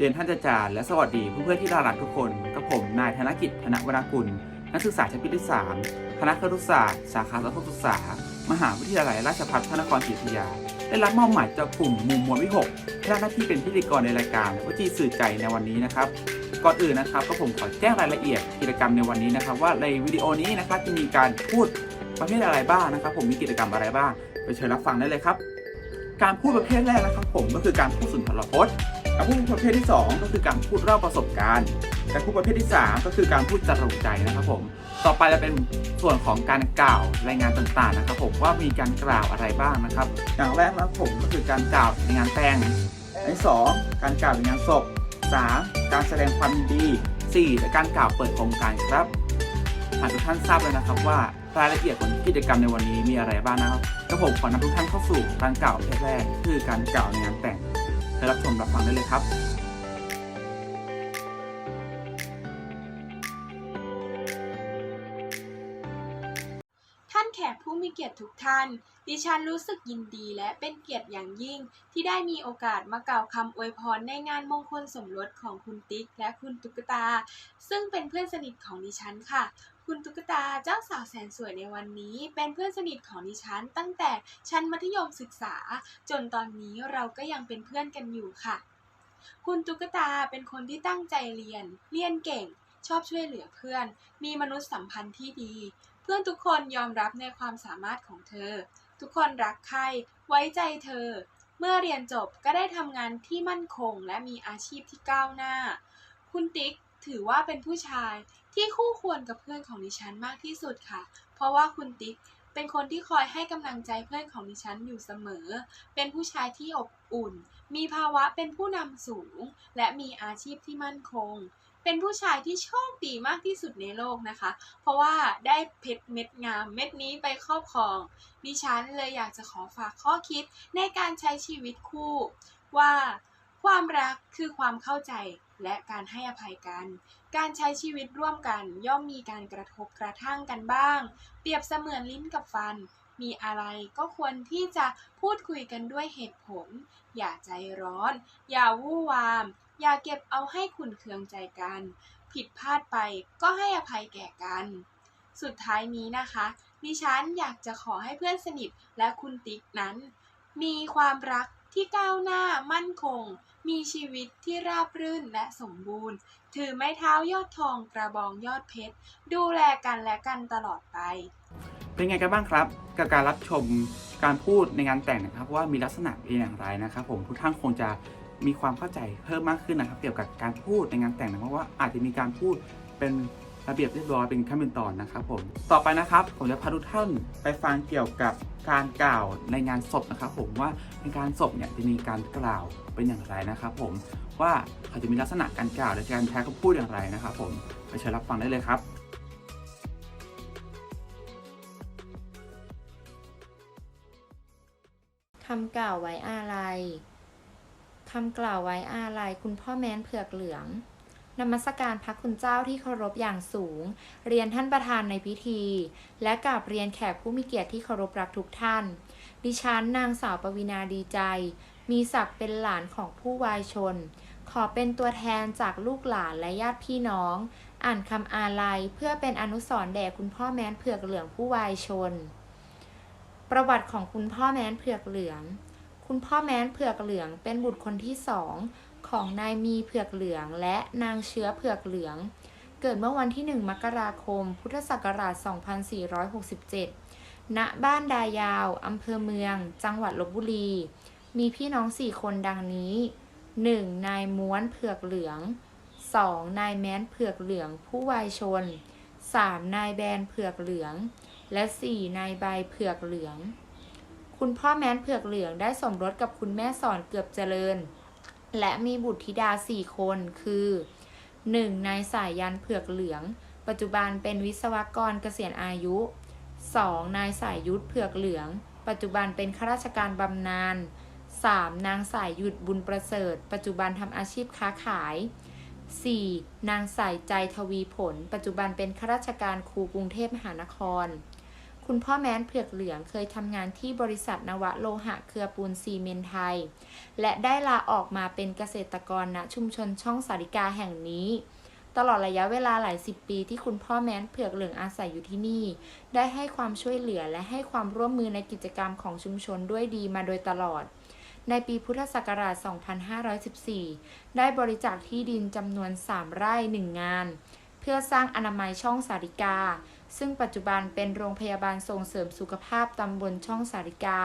เรียนท่านอาจารย์และสวัสดีเพื่อนๆที่น่ารักทุกคนกับผมนายธนกิจธนวรากุล นักศึกษาชั้นปีที่ 3 คณะครุศาสตร์ สาขาสังคมศึกษา มหาวิทยาลัยราชภัฏพระนครศรีอยุธยา ได้รับมอบหมายจากกลุ่มมุมมวลวิหกให้รับหน้าที่เป็นพิธีกรในรายการวจีสื่อใจในวันนี้นะครับ ก่อนอื่นนะครับก็ผมขอแจ้งรายละเอียดกิจกรรมในวันนี้นะครับ ว่าในวิดีโอนี้นะครับจะมีการพูดประเภทอะไรบ้างนะครับ ผมมีกิจกรรมอะไรบ้างไปเชิญรับฟังได้เลยครับ การพูดประเภทแรกนะครับ ผมก็คือการพูดสุนทรพจน์ การพูดประเภทที่สองก็คือการพูดเล่าประสบการณ์การพูดประเภทที่สามก็คือการพูดจรุใจนะครับผม ต่อไปจะเป็นส่วนของการกล่าวรายงานต่างๆนะครับผมว่ามีการกล่าวอะไรบ้างนะครับ อย่างแรกนะครับผมก็คือการกล่าวในงานแต่งอันที่สองการกล่าวในงานศพสามการแสดงความยินดีสี่และการกล่าวเปิดโครงการครับหากทุกท่านทราบแล้วนะครับว่ารายละเอียดของกิจกรรมในวันนี้มีอะไรบ้างนะครับก็ผมขอนำทุกท่านเข้าสู่การกล่าวแรกคือการกล่าวในงานแต่ง เชิญรับชมรับฟังได้เลยครับท่านแขกผู้มีเกียรติทุกท่าน ดิฉันรู้สึกยินดีและเป็นเกียรติอย่างยิ่ง ที่ได้มีโอกาสมากล่าวคำอวยพรในงานมงคลสมรสของคุณติ๊กและคุณตุ๊กตา ซึ่งเป็นเพื่อนสนิทของดิฉันค่ะ คุณตุ๊กตาเจ้าสาวแสนสวยในวันนี้ เป็นเพื่อนสนิทของดิฉัน ตั้งแต่ชั้นมัธยมศึกษา จนตอนนี้เราก็ยังเป็นเพื่อนกันอยู่ค่ะ คุณตุ๊กตาเป็นคนที่ตั้งใจเรียน เรียนเก่ง ชอบช่วยเหลือเพื่อน มีมนุษยสัมพันธ์ที่ดี เพื่อนทุกคนยอมรับในความสามารถของเธอ ทุกคนรักใครไว้ใจเธอ เมื่อเรียนจบก็ได้ทำงานที่มั่นคงและมีอาชีพที่ก้าวหน้า คุณติ๊กถือว่าเป็นผู้ชายที่คู่ควรกับเพื่อนของดิฉันมากที่สุดค่ะ เพราะว่าคุณติ๊กเป็นคนที่คอยให้กำลังใจเพื่อนของดิฉันอยู่เสมอ เป็นผู้ชายที่อบอุ่น มีภาวะเป็นผู้นำสูง และมีอาชีพที่มั่นคง เป็นผู้ชายที่โชคดีมากที่สุดในโลกนะคะ เพราะว่าได้เพชรเม็ดงามเม็ดนี้ไปครอบครอง ดิฉันเลยอยากจะขอฝากข้อคิดในการใช้ชีวิตคู่ ว่าความรักคือความเข้าใจและการให้อภัยกัน การใช้ชีวิตร่วมกันย่อมมีการกระทบกระทั่งกันบ้าง เปรียบเสมือนลิ้นกับฟัน มีอะไรก็ควรที่จะพูดคุยกันด้วยเหตุผล อย่าใจร้อน อย่าวู่วาม อย่าเก็บเอาให้ขุนเคืองใจกัน ผิดพลาดไปก็ให้อภัยแก่กัน สุดท้ายนี้นะคะ ดิฉันอยากจะขอให้เพื่อนสนิทและคุณติ๊กนั้น มีความรักที่ก้าวหน้ามั่นคง มีชีวิตที่ราบรื่นและสมบูรณ์ ถือไม้เท้ายอดทองกระบองยอดเพชร ดูแลกันและกันตลอดไป เป็นไงกันบ้างครับ กับการรับชมการพูดในงานแต่งนะครับ ว่ามีลักษณะเป็นอย่างไรนะครับ ผมทุกท่านคงจะ มีความเข้าใจเพิ่มมากขึ้นนะครับ เกี่ยวกับการพูดในงานแต่งนะเพราะว่าอาจจะมีการพูดเป็นระเบียบเรียบร้อยเป็นขั้นเป็นตอนนะครับผมต่อไปนะครับ ผมจะพาทุกท่านไปฟังเกี่ยวกับการกล่าวในงานศพนะครับ ผมว่าในการศพเนี่ยจะมีการกล่าวเป็นอย่างไรนะครับ ผมว่าเขาจะมีลักษณะการกล่าวและการใช้คำพูดอย่างไรนะครับ ผมไปเชิญรับฟังได้เลยครับคำกล่าวไว้อาลัย คำกล่าวไว้อาลัยคุณพ่อแม้นเผือกเหลืองนมัสการพระคุณเจ้าที่เคารพอย่างสูง เรียนท่านประธานในพิธี และกราบเรียนแขกผู้มีเกียรติที่เคารพรักทุกท่าน ดิฉันนางสาวปวีนาดีใจ มีศักดิ์เป็นหลานของผู้วายชน ขอเป็นตัวแทนจากลูกหลานและญาติพี่น้อง อ่านคำอาลัยเพื่อเป็นอนุสรณ์แด่คุณพ่อแม้นเผือกเหลืองผู้วายชน ประวัติของคุณพ่อแม้นเผือกเหลือง คุณพ่อแม้นเผือกเหลืองเป็นบุตรคนที่สองของนายมีเผือกเหลืองและนางเชื้อเผือกเหลือง เกิดเมื่อวันที่ 1 มกราคม พุทธศักราช 2467 ณ บ้านดายาว อำเภอเมือง จังหวัดลบบุรี มีพี่น้องสี่คนดังนี้ 1. นายม้วนเผือกเหลือง 2. นายแม้นเผือกเหลืองผู้วายชน 3. นายแบนเผือกเหลือง และ 4. นายใบเผือกเหลือง คุณพ่อแม้นเผือกเหลืองได้สมรสกับคุณแม่สอนเกือบเจริญ และมีบุตรธิดาสี่คนคือ 1. นายสายยันเผือกเหลือง ปัจจุบันเป็นวิศวกรเกษียณอายุ 2. นายสายยุทธเผือกเหลือง ปัจจุบันเป็นข้าราชการบำนาญ 3. นางสายหยุดบุญประเสริฐ ปัจจุบันทำอาชีพค้าขาย 4. นางสายใจทวีผล ปัจจุบันเป็นข้าราชการครูกรุงเทพมหานคร คุณพ่อแม้นเผือกเหลืองเคยทำงานที่บริษัทนวโลหะเครือปูนซีเมนต์ไทย และได้ลาออกมาเป็นเกษตรกรณชุมชนช่องสาริกาแห่งนี้ ตลอดระยะเวลาหลายสิบปีที่คุณพ่อแม้นเผือกเหลืองอาศัยอยู่ที่นี่ ได้ให้ความช่วยเหลือและให้ความร่วมมือในกิจกรรมของชุมชนด้วยดีมาโดยตลอดในปีพุทธศักราช 2514 ได้บริจาคที่ดินจำนวน 3 ไร่ 1 งาน เพื่อสร้างอนามัยช่องสาริกา ซึ่งปัจจุบันเป็นโรงพยาบาลส่งเสริมสุขภาพตำบลช่องสาริกา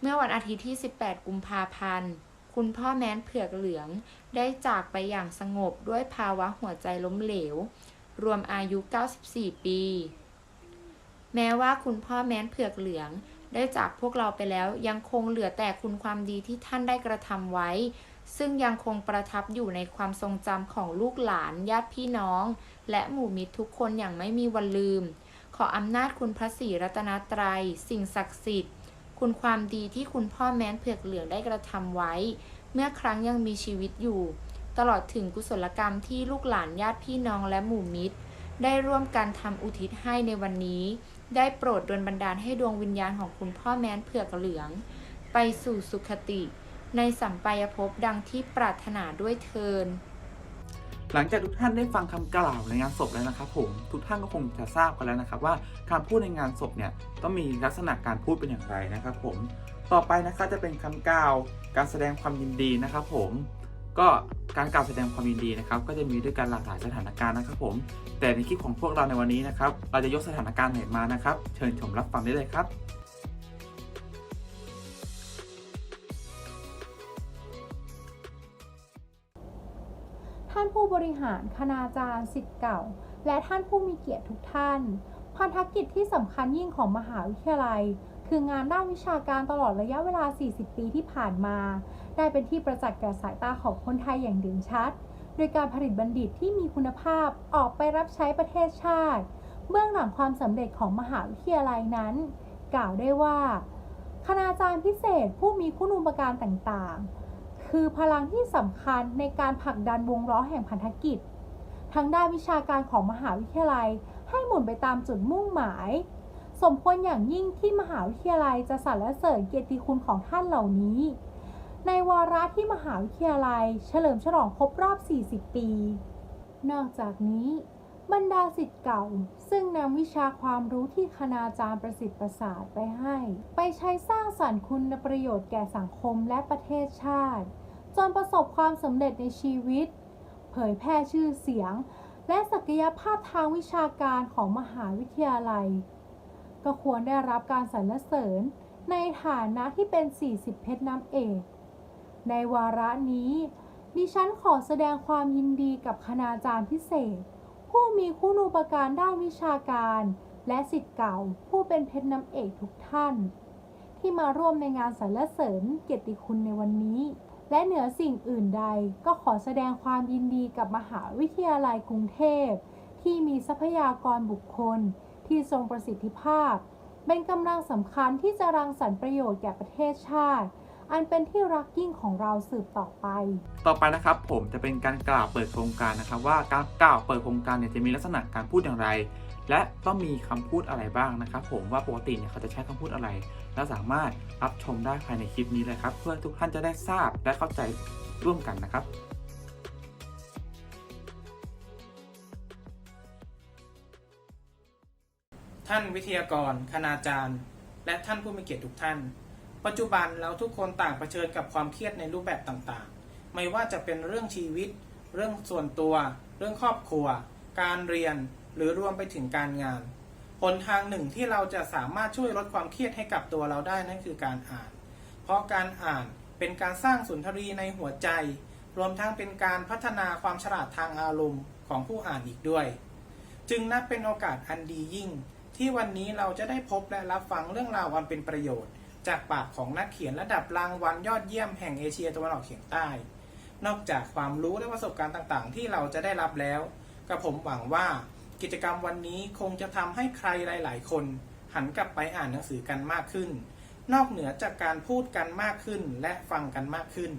เมื่อวันอาทิตย์ที่ 18 กุมภาพันธ์ คุณพ่อแม้นเผือกเหลืองได้จากไปอย่างสงบด้วยภาวะหัวใจล้มเหลว รวมอายุ 94 ปี แม้ว่าคุณพ่อแม้นเผือกเหลือง ได้จากพวกเราไปแล้วยังคงเหลือแต่คุณความดีที่ท่านได้กระทำไว้ ซึ่งยังคงประทับอยู่ในความทรงจำของลูกหลานญาติพี่น้อง และหมู่มิตรทุกคนอย่างไม่มีวันลืม ขออำนาจคุณพระศรีรัตนตรัย สิ่งศักดิ์สิทธิ์ คุณความดีที่คุณพ่อแม้นเผือกเหลืองได้กระทำไว้ เมื่อครั้งยังมีชีวิตอยู่ ตลอดถึงกุศลกรรมที่ลูกหลานญาติพี่น้องและหมู่มิตร ได้ร่วมกันทำอุทิศให้ในวันนี้ ได้โปรดดลบันดาลให้ดวงวิญญาณของคุณพ่อแม้นเผือกเหลือง ไปสู่สุคติ ในสัมปายภพดังที่ปรารถนาด้วยเทินหลังจากทุกท่านได้ฟังคำกล่าวในงานศพแล้วนะครับผมทุกท่านก็คงจะทราบกันแล้วนะครับว่าการพูดในงานศพเนี่ยต้องมีลักษณะการพูดเป็นอย่างไรนะครับผมต่อไปนะครับจะเป็นคำกล่าวการแสดงความยินดีนะครับผม ก็การกล่าวแสดงความยินดีนะครับก็จะมีด้วยกันหลากหลายสถานการณ์นะครับผม แต่ในคลิปของพวกเราในวันนี้นะครับเราจะยกสถานการณ์ไหนมานะครับ เชิญชมรับฟังได้เลยครับท่านผู้บริหารคณาจารย์สิทธิ์เก่า และท่านผู้มีเกียรติทุกท่านพันธกิจที่สำคัญยิ่งของมหาวิทยาลัย คืองานด้านวิชาการตลอดระยะเวลา 40 ปีที่ผ่านมา ได้เป็นที่ประจักษ์แก่สายตาของคนไทยอย่างเด่นชัด โดยการผลิตบัณฑิตที่มีคุณภาพออกไปรับใช้ประเทศชาติ เบื้องหลังความสำเร็จของมหาวิทยาลัยนั้น กล่าวได้ว่า คณาจารย์พิเศษผู้มีคุณูปการต่างๆ คือพลังที่สำคัญในการผลักดันวงล้อแห่งพันธกิจทางด้านวิชาการของมหาวิทยาลัยให้หมุนไปตามจุดมุ่งหมาย สมควรอย่างยิ่งที่มหาวิทยาลัยจะสรรเสริญเกียรติคุณของท่านเหล่านี้ ในวาระที่มหาวิทยาลัยเฉลิมฉลองครบรอบ 40 ปี นอกจากนี้บรรดาสิทธิ์เก่า ซึ่งนำวิชาความรู้ที่คณาจารย์ประสิทธิ์ประสาทไปให้ ไปใช้สร้างสรรค์คุณประโยชน์แก่สังคมและประเทศชาติ จนประสบความสำเร็จในชีวิต เผยแพร่ชื่อเสียง และศักยภาพทางวิชาการของมหาวิทยาลัย ก็ควรได้รับการสรรเสริญ ในฐานะที่เป็น 40 เพชรน้ำเอก ในวาระนี้ ดิฉันขอแสดงความยินดีกับคณาจารย์พิเศษ ผู้มีคุณูปการด้านวิชาการ และสิทธิ์เก่าผู้เป็นเพชรน้ำเอกทุกท่าน ที่มาร่วมในงานสรรเสริญเกียรติคุณในวันนี้ และเหนือสิ่งอื่นใดก็ขอแสดงความยินดีกับมหาวิทยาลัยกรุงเทพ ที่มีทรัพยากรบุคคลที่ทรงประสิทธิภาพ เป็นกำลังสำคัญที่จะรังสรรค์ประโยชน์แก่ประเทศชาติ อันเป็นที่รักยิ่งของเราสืบต่อไป ต่อไปนะครับผมจะเป็นการกล่าวเปิดโครงการนะครับ ว่าการกล่าวเปิดโครงการเนี่ยจะมีลักษณะการพูดอย่างไร และต้องมีคำพูดอะไรบ้างนะครับ ผมว่าปกติเนี่ยเขาจะใช้คำพูดอะไรและสามารถรับชมได้ภายในคลิปนี้เลยครับ เพื่อทุกท่านจะได้ทราบและเข้าใจร่วมกันนะครับท่านวิทยากร คณาจารย์ และท่านผู้มีเกียรติทุกท่าน ปัจจุบันเราทุกคนต่างเผชิญกับความเครียดในรูปแบบต่างๆ ไม่ว่าจะเป็นเรื่องชีวิต เรื่องส่วนตัว เรื่องครอบครัว การเรียน หรือรวมไปถึงการงาน หนทางหนึ่งที่เราจะสามารถช่วยลดความเครียดให้กับตัวเราได้นั่นคือการอ่าน เพราะการอ่านเป็นการสร้างสุนทรีในหัวใจ รวมทั้งเป็นการพัฒนาความฉลาดทางอารมณ์ของผู้อ่านอีกด้วย จึงนับเป็นโอกาสอันดียิ่ง ที่วันนี้เราจะได้พบและรับฟังเรื่องราวอันเป็นประโยชน์ จากปากของนักเขียนระดับรางวัลยอดเยี่ยมแห่งเอเชียตะวันออกเฉียงใต้ นอกจากความรู้และประสบการณ์ต่างๆ ที่เราจะได้รับแล้วกระผมหวังว่ากิจกรรมวันนี้คงจะทำให้ใครหลาย ๆ คน หันกลับไปอ่านหนังสือกันมากขึ้น นอกเหนือจากการพูดกันมากขึ้นและฟังกันมากขึ้น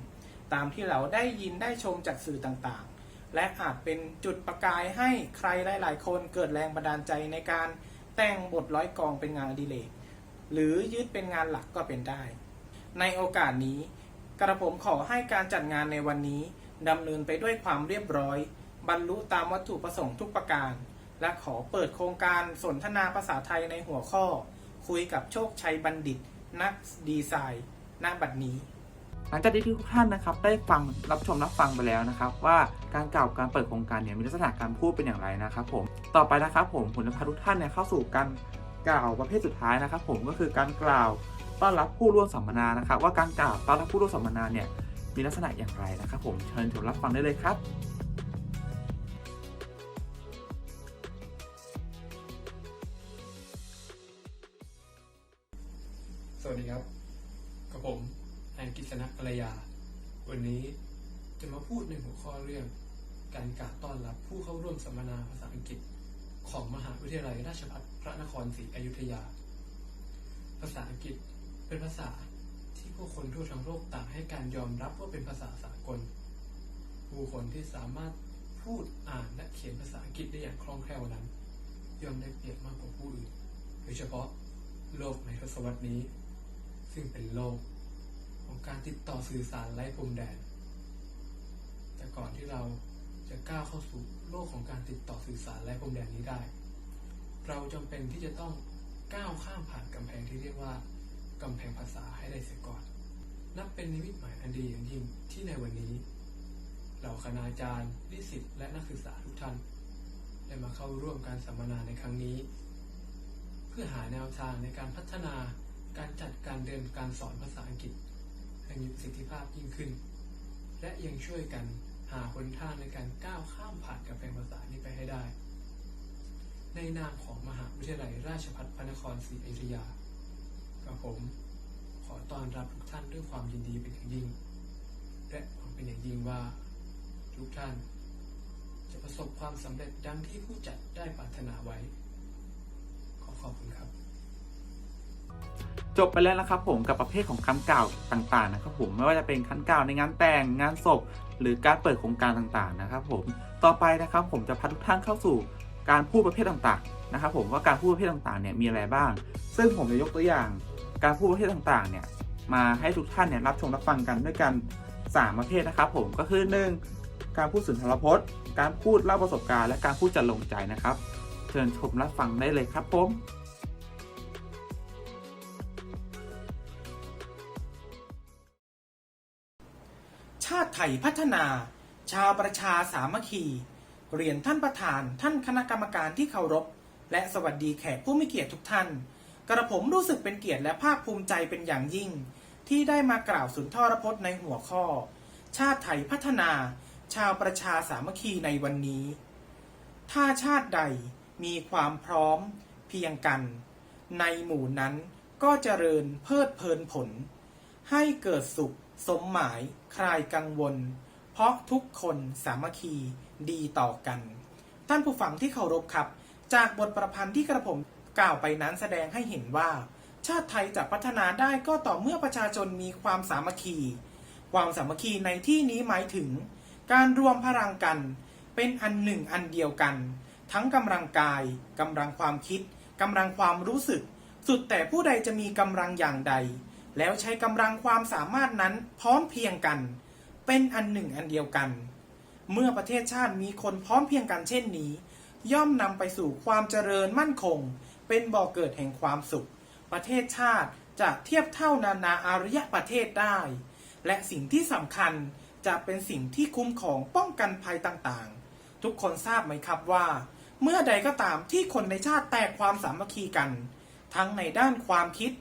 ตามที่เราได้ยินได้ชมจากสื่อต่างๆ และอาจเป็นจุดประกายให้ใครหลาย ๆ คนเกิดแรงบันดาลใจในการแต่งบทร้อยกองเป็นงานอดิเรก หรือยึดเป็นงานหลักก็เป็นได้ ในโอกาสนี้ กระผมขอให้การจัดงานในวันนี้ดำเนินไปด้วยความเรียบร้อย บรรลุตามวัตถุประสงค์ทุกประการ และขอเปิดโครงการสนทนาภาษาไทยในหัวข้อ คุยกับโชคชัยบัณฑิต นักดีไซน์ณบัดนี้หลังจากที่ทุกท่านนะครับได้ฟังรับชมรับฟังไปแล้วนะครับ ว่าการกล่าวการเปิดโครงการเนี่ยมีลักษณะการพูดเป็นอย่างไรนะครับผมต่อไปนะครับผมผมจะพาทุกท่านเนี่ยเข้าสู่การ กล่าวประเภทสุดท้ายนะครับ ผมก็คือการกล่าวต้อนรับผู้ร่วมสัมมนานะครับ ว่าการกล่าวต้อนรับผู้ร่วมสัมมนาเนี่ยมีลักษณะอย่างไรนะครับ ผมเชิญชมรับฟังได้เลยครับสวัสดีครับกับผมแอนกิษณะกัลยา วันนี้จะมาพูดในหัวข้อเรื่อง การกล่าวต้อนรับผู้เข้าร่วมสัมมนาภาษาอังกฤษ ของมหาวิทยาลัยราชภัฏพระนครศรีอยุธยา ภาษาอังกฤษเป็นภาษาที่ผู้คนทั่วทั้งโลกต่างให้การยอมรับว่าเป็นภาษาสากล ผู้คนที่สามารถพูดอ่านและเขียนภาษาอังกฤษได้อย่างคล่องแคล่วนั้นย่อมได้เปรียบมากกว่าผู้อื่น โดยเฉพาะโลกในทศวรรษนี้ ซึ่งเป็นโลกของการติดต่อสื่อสารไร้พรมแดน แต่ก่อนที่เรา จะก้าวเข้าสู่โลกของการติดต่อสื่อสารไร้พรมแดนนี้ได้ เราจำเป็นที่จะต้องก้าวข้ามผ่านกำแพงที่เรียกว่ากำแพงภาษาให้ได้เสียก่อน นับเป็นนิมิตหมายอันดีอย่างยิ่งที่ในวันนี้ เหล่าคณาจารย์นิสิตและนักศึกษาทุกท่าน ได้มาเข้าร่วมการสัมมนาในครั้งนี้ เพื่อหาแนวทางในการพัฒนาการจัดการเรียนการสอนภาษาอังกฤษให้มีประสิทธิภาพยิ่งขึ้น และยังช่วยกัน หาหนทางในการก้าวข้ามผ่านกำแพงภาษานี้ไปให้ได้ ในนามของมหาวิทยาลัยราชภัฏพระนครศรีอยุธยากับผมขอต้อนรับทุกท่านด้วยความยินดีเป็นอย่างยิ่ง และหวังเป็นอย่างยิ่งว่าทุกท่าน จะประสบความสำเร็จดังที่ผู้จัดได้ปรารถนาไว้ ขอขอบคุณครับ จบไปแล้วนะครับผมกับประเภทของคำกล่าวต่างๆนะครับผมไม่ว่าจะเป็นคำกล่าวในงานแต่งงานศพ หรือการเปิดโครงการต่างๆนะครับผมต่อไปนะครับผมจะพาทุกท่านเข้าสู่การพูดประเภทต่างๆนะครับผมว่าการพูดประเภทต่างๆเนี่ยมีอะไรบ้าง ซึ่งผมจะยกตัวอย่างการพูดประเภทต่างๆเนี่ยมาให้ทุกท่านเนี่ยรับชมรับฟังกันด้วยกันสามประเภทนะครับผมก็คือหนึ่งการพูดสุนทรพจน์ การพูดเล่าประสบการณ์ และการพูดจัดลงใจนะครับ เชิญชมรับฟังได้เลยครับผม ชาติไทยพัฒนา ชาวประชาสามัคคี เรียนท่านประธาน ท่านคณะกรรมการที่เคารพ และสวัสดีแขกผู้มีเกียรติทุกท่าน กระผมรู้สึกเป็นเกียรติและภาคภูมิใจเป็นอย่างยิ่ง ที่ได้มากล่าวสุนทรพจน์ในหัวข้อ ชาติไทยพัฒนา ชาวประชาสามัคคีในวันนี้ ถ้าชาติใดมีความพร้อม เพียงกัน ในหมู่นั้นก็เจริญเพิดเพลินผล ให้เกิดสุข สมหมายคลายกังวล เพราะทุกคนสามัคคีดีต่อกัน ท่านผู้ฟังที่เคารพครับ จากบทประพันธ์ที่กระผมกล่าวไปนั้นแสดงให้เห็นว่า ชาติไทยจะพัฒนาได้ก็ต่อเมื่อประชาชนมีความสามัคคี ความสามัคคีในที่นี้หมายถึง การรวมพลังกัน เป็นอันหนึ่งอันเดียวกัน ทั้งกำลังกายกำลังความคิดกำลังความรู้สึก สุดแต่ผู้ใดจะมีกำลังอย่างใด แล้วใช้กำลังความสามารถนั้นพร้อมเพียงกัน เป็นอันหนึ่งอันเดียวกัน เมื่อประเทศชาติมีคนพร้อมเพียงกันเช่นนี้ ย่อมนำไปสู่ความเจริญมั่นคง เป็นบ่อเกิดแห่งความสุข ประเทศชาติจะเทียบเท่านานาอารยประเทศได้ และสิ่งที่สำคัญจะเป็นสิ่งที่คุ้มของป้องกันภัยต่างๆ ทุกคนทราบไหมครับว่า เมื่อใดก็ตามที่คนในชาติแตกความสามัคคีกัน ทั้งในด้านความคิด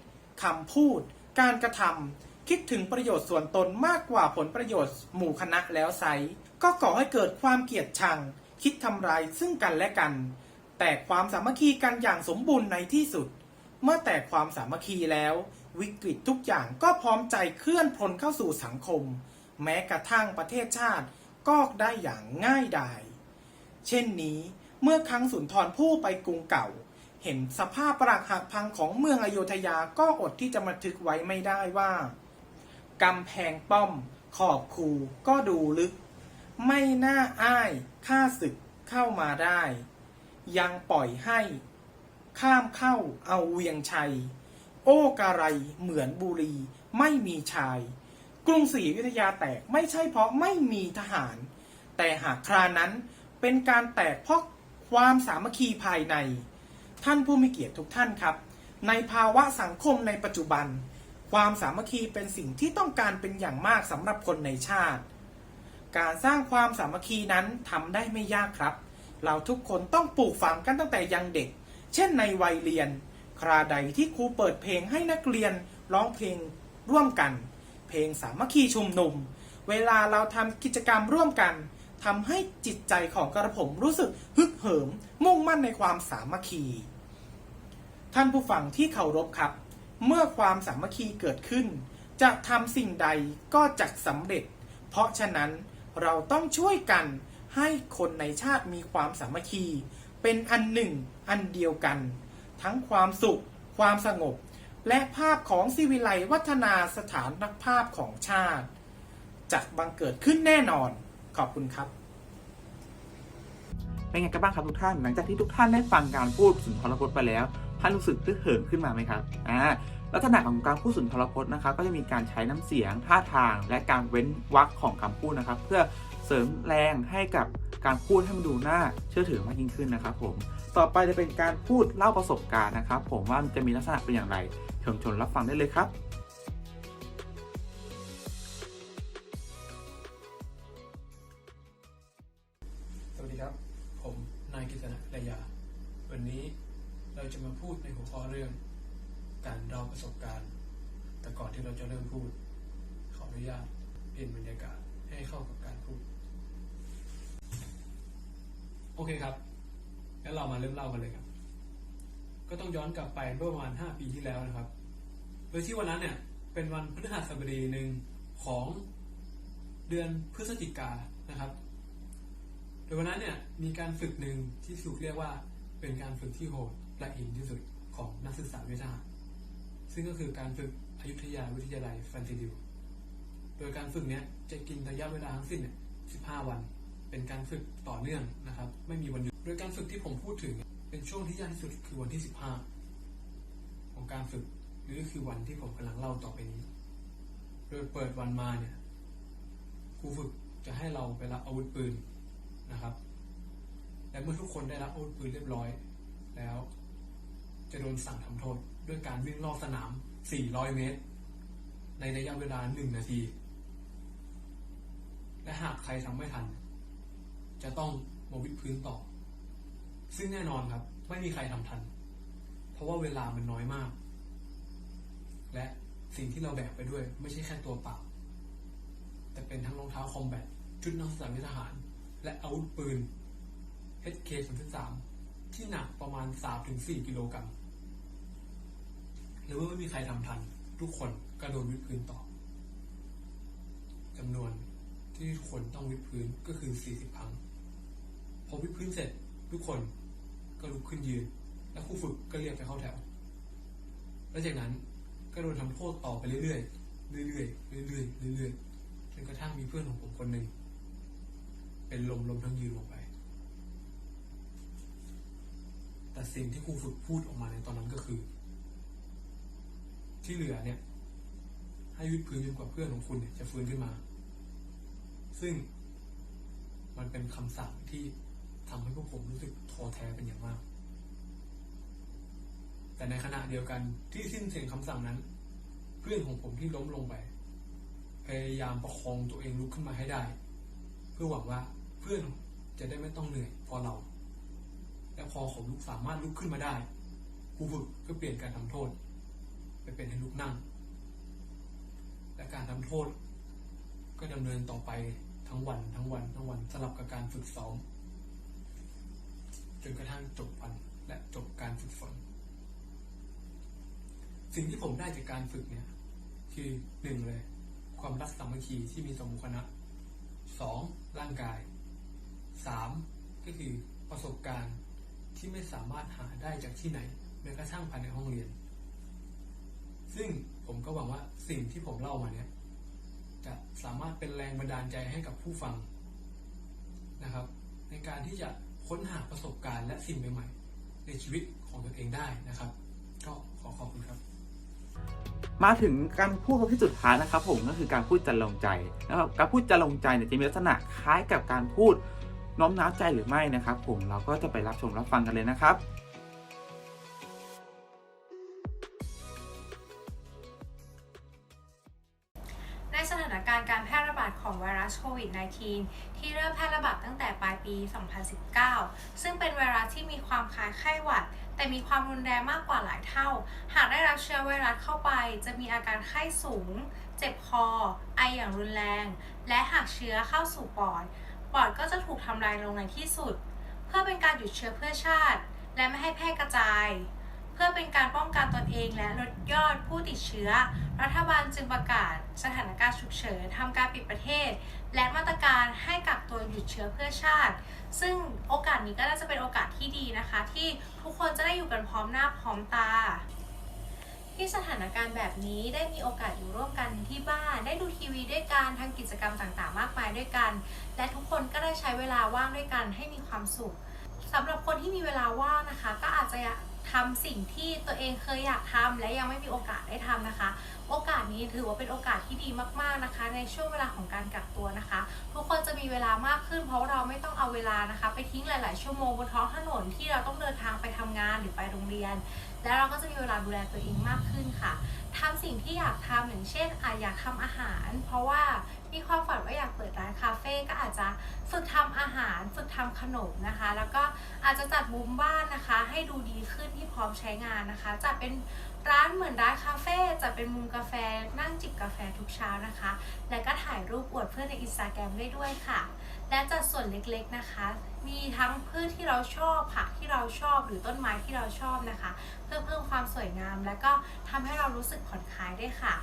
คำพูด การกระทำคิดถึงประโยชน์ส่วนตนมากกว่าผลประโยชน์หมู่คณะแล้วไซก็ก่อให้เกิดความเกลียดชัง คิดทำลายซึ่งกันและกัน แต่ความสามัคคีกันอย่างสมบูรณ์ในที่สุด เมื่อแตกความสามัคคีแล้ว วิกฤตทุกอย่างก็พร้อมใจเคลื่อนพลเข้าสู่สังคม แม้กระทั่งประเทศชาติก็ได้อย่างง่ายดาย เช่นนี้เมื่อครั้งสุนทรภู่ไปกรุงเก่า เห็นสภาพปรักหักพังของเมืองอโยธยาก็อดที่จะมาทึกไว้ไม่ได้ว่ากำแพงป้อม ขอบคูก็ดูลึก ไม่น่าอ้ายข้าศึกเข้ามาได้ ยังปล่อยให้ ข้ามเข้าเอาเวียงชัย โอ้กะไรเหมือนบุรี ไม่มีชาย กรุงศรีอยุธยาแตกไม่ใช่เพราะไม่มีทหาร แต่หากครานั้นเป็นการแตกเพราะความสามัคคีภายใน ท่านผู้มีเกียรติทุกท่านครับ ในภาวะสังคมในปัจจุบัน ความสามัคคีเป็นสิ่งที่ต้องการเป็นอย่างมากสำหรับคนในชาติ การสร้างความสามัคคีนั้นทำได้ไม่ยากครับ เราทุกคนต้องปลูกฝังกันตั้งแต่ยังเด็ก เช่นในวัยเรียน คราใดที่ครูเปิดเพลงให้นักเรียนร้องเพลงร่วมกัน เพลงสามัคคีชุมนุม เวลาเราทำกิจกรรมร่วมกัน ทำให้จิตใจของกระผมรู้สึกฮึกเหิม มุ่งมั่นในความสามัคคี ท่านผู้ฟังที่เคารพครับ เมื่อความสามัคคีเกิดขึ้น จะทำสิ่งใดก็จะสำเร็จ เพราะฉะนั้นเราต้องช่วยกันให้คนในชาติมีความสามัคคี เป็นอันหนึ่งอันเดียวกัน ทั้งความสุข ความสงบ และภาพของสิวิไลวัฒนาสถานนักภาพของชาติจะบังเกิดขึ้นแน่นอน ขอบคุณครับ เป็นไงกันบ้างครับทุกท่าน หลังจากที่ทุกท่านได้ฟังการพูดสุนทรพจน์ไปแล้ว ท่านรู้สึกตึกเหิมขึ้นมาไหมครับ อ่า ลักษณะของการพูดสุนทรพจน์นะครับ ก็จะมีการใช้น้ำเสียง ท่าทาง และการเว้นวรรคของคำพูดนะครับ เพื่อเสริมแรงให้กับการพูดให้มันดูน่าเชื่อถือมากยิ่งขึ้นนะครับผม ต่อไปจะเป็นการพูดเล่าประสบการณ์นะครับ ผมว่ามันจะมีลักษณะเป็นอย่างไรเชิญชมรับฟังได้เลยครับ ดีครับ ผมนายกิษณะระยา วันนี้เราจะมาพูดในหัวข้อเรื่อง การเล่าประสบการณ์ แต่ก่อนที่เราจะเริ่มพูด ขออนุญาตเปลี่ยนบรรยากาศให้เข้ากับการพูด โอเคครับ งั้นเรามาเริ่มเล่ากันเลยครับ ก็ต้องย้อนกลับไปเมื่อประมาณ 5 ปีที่แล้วนะครับ โดยที่วันนั้นเนี่ย เป็นวันพฤหัสบดีหนึ่งของเดือนพฤศจิกานะครับ โดยวันนั้นเนี่ยมีการฝึกหนึ่งที่ถูกเรียกว่าเป็นการฝึกที่โหดและหินที่สุดของนักศึกษาวิชาซึ่งก็คือการฝึกอยุธยาวิทยาลัยฟันติดิวโดยการฝึกเนี้ยจะกินระยะเวลาทั้งสิ้นเนี่ย15 วัน เป็นการฝึกต่อเนื่องนะครับ ไม่มีวันหยุด โดยการฝึกที่ผมพูดถึงเนี่ยเป็นช่วงที่ยากที่สุดคือวันที่ 15 ของการฝึกหรือคือวันที่ผมกำลังเล่าต่อไปนี้ โดยเปิดวันมาเนี่ยครูฝึกจะให้เราไปรับอาวุธปืน นะครับ และเมื่อทุกคนได้รับอาวุธปืนเรียบร้อย แล้ว จะโดนสั่งทำโทษด้วยการวิ่งรอบสนาม 400 เมตร ในระยะเวลา 1 นาที และหากใครทำไม่ทัน จะต้องมาวิดพื้นต่อ ซึ่งแน่นอนครับ ไม่มีใครทำทัน เพราะว่าเวลามันน้อยมาก และสิ่งที่เราแบกไปด้วย ไม่ใช่แค่ตัวเปล่าแต่เป็นทั้งรองเท้าคอมแบทชุดนักศึกษาวิทหาร และอาวุธปืน HK33 ที่หนักประมาณ 3-4 กิโลกรัมหรือว่าไม่มีใครทำทัน ทุกคนก็โดนวิดพื้นต่อจำนวนที่ทุกคนต้องวิดพื้นก็คือ 40 ครั้ง พอวิดพื้นเสร็จทุกคนก็ลุกขึ้นยืน และครูฝึกก็เรียกไปเข้าแถว และจากนั้นก็โดนทำโทษต่อไปเรื่อยๆ เรื่อยๆ เรื่อยๆ เรื่อยๆ จนกระทั่งมีเพื่อนของผมคนหนึ่ง เป็นลมลมทั้งยืนลงไป แต่สิ่งที่ครูฝึกพูดออกมาในตอนนั้นก็คือ ที่เหลือเนี่ย ให้วิดพื้นจนกว่าเพื่อนของคุณเนี่ยจะฟื้นขึ้นมา ซึ่งมันเป็นคำสั่งที่ทำให้พวกผมรู้สึกท้อแท้เป็นอย่างมาก แต่ในขณะเดียวกันที่สิ้นเสียงคำสั่งนั้น เพื่อนของผมที่ล้มลงไป พยายามประคองตัวเองลุกขึ้นมาให้ได้ เพื่อหวังว่า เพื่อนจะได้ไม่ต้องเหนื่อยเพอเรา และพอเขาลุกสามารถลุกขึ้นมาได้ครูฝึกก็เปลี่ยนการทำโทษ ไปเป็นให้ลุกนั่ง และการทำโทษ ก็ดำเนินต่อไปทั้งวันทั้งวันทั้งวันสลับกับการฝึกซ้อมจนกระทั่งจบวันและจบการฝึกฝน สิ่งที่ผมได้จากการฝึกเนี่ย คือหนึ่งเลย ความรักสามัคคีที่มีต่อหมู่คณะสองร่างกาย สามก็คือประสบการณ์ที่ไม่สามารถหาได้จากที่ไหนแม้กระทั่งภายในห้องเรียน ซึ่งผมก็หวังว่าสิ่งที่ผมเล่ามาเนี่ยจะสามารถเป็นแรงบันดาลใจให้กับผู้ฟังนะครับ ในการที่จะค้นหาประสบการณ์และสิ่งใหม่ๆ ในชีวิตของตนเองได้นะครับ ก็ขอขอบคุณครับ มาถึงการพูดประเภทสุดท้ายนะครับ ผมก็คือการพูดจะลงใจนะครับการพูดจะลงใจเนี่ยจะมีลักษณะคล้ายกับการพูด น้อมน้าวใจหรือไม่นะครับ ผมเราก็จะไปรับชมรับฟังกันเลยนะครับในสถานการณ์การแพร่ระบาดของไวรัสโควิด -19 ที่เริ่มแพร่ระบาดตั้งแต่ปลายปี 2019 ซึ่งเป็นไวรัสที่มีความคล้ายไข้หวัด แต่มีความรุนแรงมากกว่าหลายเท่า หากได้รับเชื้อไวรัสเข้าไป จะมีอาการไข้สูง เจ็บคอ ไออย่างรุนแรง และหากเชื้อเข้าสู่ปอด ปอดก็จะถูกทำลายลงในที่สุด เพื่อเป็นการหยุดเชื้อเพื่อชาติ และไม่ให้แพร่กระจาย เพื่อเป็นการป้องกันตนเองและลดยอดผู้ติดเชื้อ รัฐบาลจึงประกาศสถานการณ์ฉุกเฉินทำการปิดประเทศ และมาตรการให้กักตัวหยุดเชื้อเพื่อชาติ ซึ่งโอกาสนี้ก็น่าจะเป็นโอกาสที่ดีนะคะ ที่ทุกคนจะได้อยู่กันพร้อมหน้าพร้อมตา ที่สถานการณ์แบบนี้ได้มีโอกาสอยู่ร่วมกันที่บ้านได้ดูทีวีด้วยกันทำกิจกรรมต่างๆ มากมายด้วยกัน และทุกคนก็ได้ใช้เวลาว่างด้วยกันให้มีความสุขสำหรับคนที่มีเวลาว่างนะคะ ก็อาจจะ ทำสิ่งที่ตัวเองเคยอยากทำและยังไม่มีโอกาสได้ทำนะคะ โอกาสนี้ถือว่าเป็นโอกาสที่ดีมากๆนะคะ ในช่วงเวลาของการกักตัวนะคะ ทุกคนจะมีเวลามากขึ้น เพราะเราไม่ต้องเอาเวลานะคะ ไปทิ้งหลาย ๆ ชั่วโมงบนท้องถนนที่เราต้องเดินทางไปทำงานหรือไปโรงเรียน แล้วเราก็จะมีเวลาดูแลตัวเองมากขึ้นค่ะทำสิ่งที่อยากทำอย่างเช่นอาจอยากทำอาหาร เพราะว่ามีความฝันว่าอยากเปิดร้านคาเฟ่ก็อาจจะฝึกทำอาหาร ฝึกทำขนมนะคะ แล้วก็อาจจะจัดมุมบ้านนะคะ ให้ดูดีขึ้นที่พร้อมใช้งานนะคะจัดเป็นร้านเหมือนร้านคาเฟ่จัดเป็นมุมกาแฟนั่งจิบกาแฟทุกเช้านะคะ และก็ถ่ายรูปอวดเพื่อนในอินสตาแกรมได้ด้วยค่ะ และจัดส่วนเล็กๆนะคะ มีทั้งพืชที่เราชอบผักที่เราชอบหรือต้นไม้ที่เราชอบนะคะ เพื่อเพิ่มความสวยงาม และก็ทำให้เรารู้สึกผ่อนคลายได้ค่ะ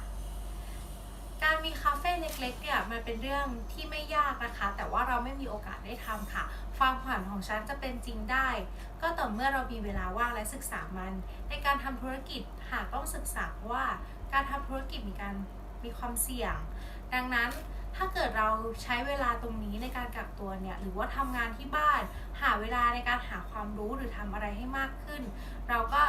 การมีคาเฟ่เล็กๆเนี่ยมันเป็นเรื่องที่ไม่ยากนะคะ แต่ว่าเราไม่มีโอกาสได้ทำค่ะ ความฝันของฉันจะเป็นจริงได้ ก็ต่อเมื่อเรามีเวลาว่างและศึกษามัน ในการทำธุรกิจหากต้องศึกษาว่าการทำธุรกิจมีการมีความเสี่ยง ดังนั้นถ้าเกิดเราใช้เวลาตรงนี้ในการกักตัวเนี่ยหรือว่าทำงานที่บ้าน หาเวลาในการหาความรู้หรือทำอะไรให้มากขึ้น เราก็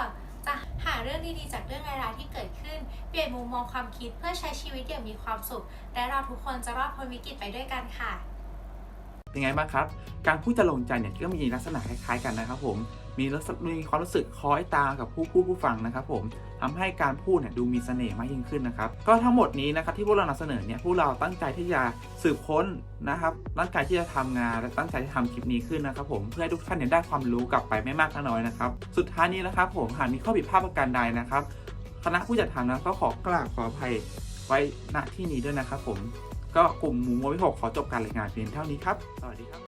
จะหาเรื่องดีๆ จากเรื่องร้ายๆที่เกิดขึ้น เปลี่ยนมุมมองความคิดเพื่อใช้ชีวิตอย่างมีความสุข และเราทุกคนจะรอดพ้นวิกฤตไปด้วยกันค่ะ เป็นไงบ้างครับ การพูดจะลงใจเนี่ยก็มีลักษณะคล้ายๆกันนะครับผม มีลักษณะมีความรู้สึกคล้อยตามกับผู้พูดผู้ฟังนะครับผมทำให้การพูดเนี่ยดูมีเสน่ห์มากยิ่งขึ้นนะครับ ก็ทั้งหมดนี้นะครับที่พวกเรานำเสนอเนี่ยพวกเราตั้งใจที่จะสืบค้นนะครับตั้งใจที่จะทำงานและตั้งใจที่ทำคลิปนี้ขึ้นนะครับ ผมเพื่อให้ทุกท่านเนี่ยได้ความรู้กลับไปไม่มากก็น้อยนะครับ สุดท้ายนี้นะครับผมหากมีข้อผิดพลาดประการใดนะครับคณะผู้จัดทำนะก็ขอกราบขออภัยไว้ณที่นี้ด้วยนะครับผมก็กลุ่มหมูโมวิหกขอจบการรายงานเพียงเท่านี้ครับ สวัสดีครับ